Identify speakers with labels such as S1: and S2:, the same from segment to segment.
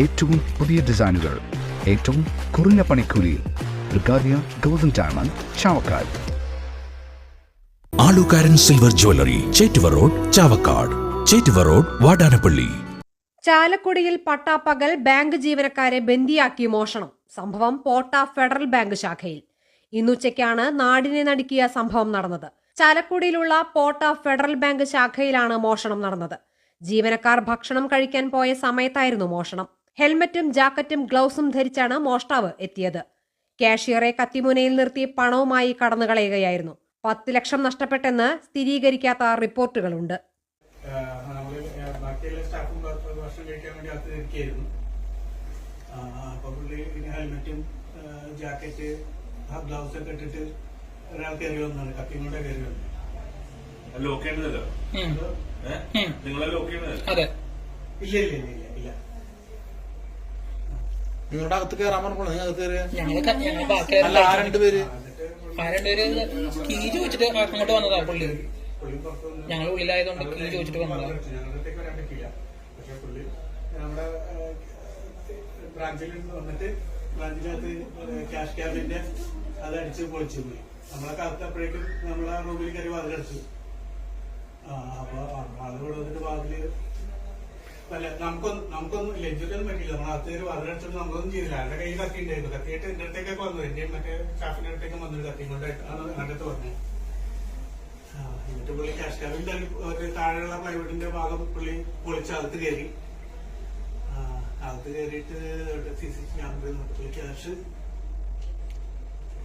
S1: ഏറ്റവും പുതിയ ഡിസൈനുകൾ ഏറ്റവും കുറഞ്ഞ പണിക്കൂലിയിൽ ബ്രിഗാദിയ golden diamond Chavakkad.
S2: Alukkaran silver jewellery Chettuva road Chavakkad. Chettuva road Vadanappally.
S3: ചാലക്കുടിയിൽ പട്ടാപ്പകൽ ബാങ്ക് ജീവനക്കാരെ ബന്ദിയാക്കി മോഷണം. സംഭവം പോട്ട ഫെഡറൽ ബാങ്ക് ശാഖയിൽ. ഇന്നുച്ചയ്ക്കാണ് നാടിനെ നടുക്കിയ സംഭവം നടന്നത്. ചാലക്കുടിയിലുള്ള പോട്ട ഫെഡറൽ ബാങ്ക് ശാഖയിലാണ് മോഷണം നടന്നത്. ജീവനക്കാർ ഭക്ഷണം കഴിക്കാൻ പോയ സമയത്തായിരുന്നു മോഷണം. ഹെൽമറ്റും ജാക്കറ്റും ഗ്ലൗസും ധരിച്ചാണ് മോഷ്ടാവ് എത്തിയത്. കാഷ്യറെ കത്തിമുനയിൽ നിർത്തി പണവുമായി കടന്നുകളയുകയായിരുന്നു. പത്ത് ലക്ഷം നഷ്ടപ്പെട്ടെന്ന് സ്ഥിരീകരിക്കാത്ത റിപ്പോർട്ടുകളുണ്ട്.
S4: ജാക്കറ്റ് ഗ്ലൗസ് ഒക്കെ ഇട്ടിട്ട് ഒരാൾ കയറി വന്നാണ് കത്തിയും കൊണ്ട് കയറി വന്നത്
S5: ലോക്ക് ചെയ്യേണ്ടതല്ലോ? നിങ്ങളെ ലോക്ക് ചെയ്യണത്
S6: അതെ.
S4: ഇല്ല ഇല്ല ഇല്ല ഇല്ല ഇല്ല.
S7: നിങ്ങളുടെ അകത്ത് കയറാൻ പറഞ്ഞപ്പോൾ നിങ്ങൾ അകത്ത് കയറിയ? അല്ല ആ രണ്ടുപേര്
S6: ആ രണ്ടുപേര് കീ ചോദിച്ചിട്ട് അങ്ങോട്ട് വന്നതാ പുള്ളി. ഞങ്ങൾ ഉള്ളിലായതുകൊണ്ട് കീ ചോദിച്ചിട്ട് വന്നതാ.
S4: ബ്രാഞ്ചിൽ വന്നിട്ട് ബ്രാഞ്ചിനകത്ത് ക്യാഷ് ക്യാബിന്റെ അത് അടിച്ച് പൊളിച്ചു പോയി നമ്മളെ കറുത്തപ്പോഴേക്കും നമ്മളെ റൂമിൽ കയറി വാതിലടിച്ചു ആ അപ്പൊ ആൾ ഇവിടെ വന്നിട്ട് വാതിൽ അല്ല നമുക്കൊന്നും നമുക്കൊന്നും ലജ്ജൊന്നും പറ്റില്ല നമ്മൾ അകത്ത് കയറി നമ്മളൊന്നും ചെയ്തില്ല. അവരുടെ കയ്യിൽ കത്തി ഉണ്ടായിരുന്നു. കത്തിയിട്ട് എന്റെ അടുത്തേക്കൊക്കെ വന്നു. എന്റെയും മറ്റേ സ്റ്റാഫിന്റെ അടുത്തേക്ക് വന്നൊരു കത്തി കൊണ്ട് ആണ് അടുത്ത് പറഞ്ഞത് ആ, എന്നിട്ട് പുള്ളി ക്യാഷ് ക്യാബിന്റെ ഒരു താഴെയുള്ള പ്ലൈവുഡിന്റെ ഭാഗം പുള്ളി പൊളിച്ച് അകത്ത് കയറി. ആ, അകത്ത് കയറിയിട്ട് സി സി ക്യാമറ പുള്ളി ക്യാഷ്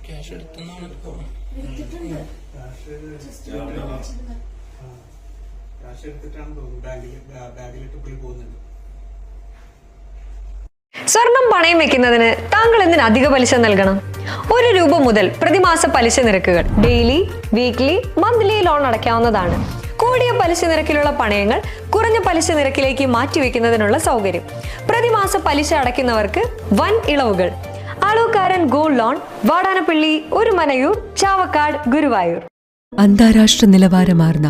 S6: ക്യാഷ് എടുത്തെന്നാണ്
S4: ക്യാഷ് ക്യാഷ് എടുത്തിട്ടാണ് തോന്നുന്നു ബാഗിൽ ബാഗിലിട്ട് പുള്ളി പോകുന്നുണ്ട്
S8: സ്വർണം പണയം വെക്കുന്നതിന് താങ്കൾ എന്തിന് അധിക പലിശ നൽകണം? ഒരു രൂപ മുതൽ പ്രതിമാസ പലിശ നിരക്കുകൾ ഡെയിലി വീക്ക്ലി മന്ത്ലി ലോൺ അടയ്ക്കാവുന്നതാണ്. കൂടിയ പലിശ നിരക്കിലുള്ള പണയങ്ങൾ കുറഞ്ഞ പലിശ നിരക്കിലേക്ക് മാറ്റിവെക്കുന്നതിനുള്ള സൗകര്യം. പ്രതിമാസ പലിശ അടയ്ക്കുന്നവർക്ക് വൻ ഇളവുകൾ. Alukkaran gold loan Vadanappally Orumanayur Chavakkad Guruvayur.
S9: അന്താരാഷ്ട്ര നിലവാരമാർന്ന